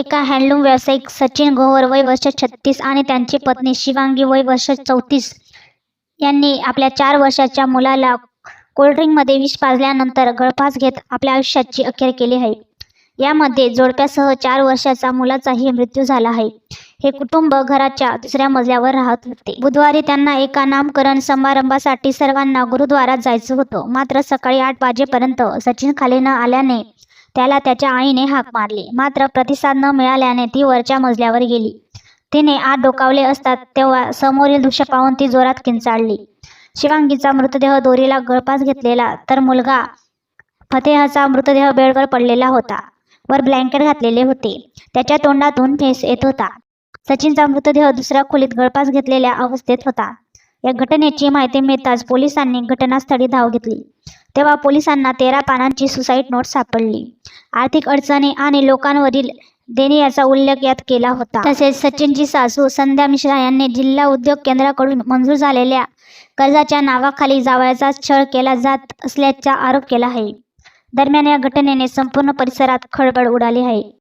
एका हँडलूम व्यावसायिक सचिन गोवर वय वर्ष छत्तीस आणि त्यांची पत्नी शिवांगी वय वर्ष चौतीस. यांनी आपल्या चार वर्षाच्या मुलाला कोल्ड्रिंकमध्ये विष पाजल्यानंतर गळफास घेत आपल्या आयुष्याची अखेर केली आहे. यामध्ये जोडप्यासह चार वर्षाचा मुलाचाही मृत्यू झाला आहे. हे कुटुंब घराच्या दुसऱ्या मजल्यावर राहत होते. बुधवारी त्यांना एका नामकरण समारंभासाठी सर्वांना गुरुद्वारात जायचं होतं. मात्र सकाळी आठ वाजेपर्यंत सचिन खाली न आल्याने त्याला त्याच्या आईने हाक मारली. मात्र प्रतिसाद न मिळाल्याने ती वरच्या मजल्यावर गेली. तिने आत डोकावले असतात तेव्हा समोरील दृश्य पाहून ती जोरात किंचाळली. शिवांगीचा मृतदेह दोरीला गळपास घेतलेला तर मुलगा फतेहचा मृतदेह बेडवर पडलेला होता. वर ब्लँकेट घातलेले होते. त्याच्या तोंडातून फेस येत होता. सचिनचा मृतदेह दुसऱ्या खोलीत गळपास घेतलेल्या अवस्थेत होता. या घटनेची माहिती मिळताच पोलिसांनी घटनास्थळी धाव घेतली. तेव्हा पोलिसांना तेरा पानांची सुसाईड नोट सापडली. आर्थिक अडचणी आणि लोकांवरील देणे याचा उल्लेख यात केला होता. तसेच सचिनची सासू संध्या मिश्रा यांनी जिल्हा उद्योग केंद्राकडून मंजूर झालेल्या कर्जाच्या नावाखाली जावयाचा छळ केला जात असल्याचा आरोप केला आहे. दरम्यान या घटनेने संपूर्ण परिसरात खळबळ उडाली आहे.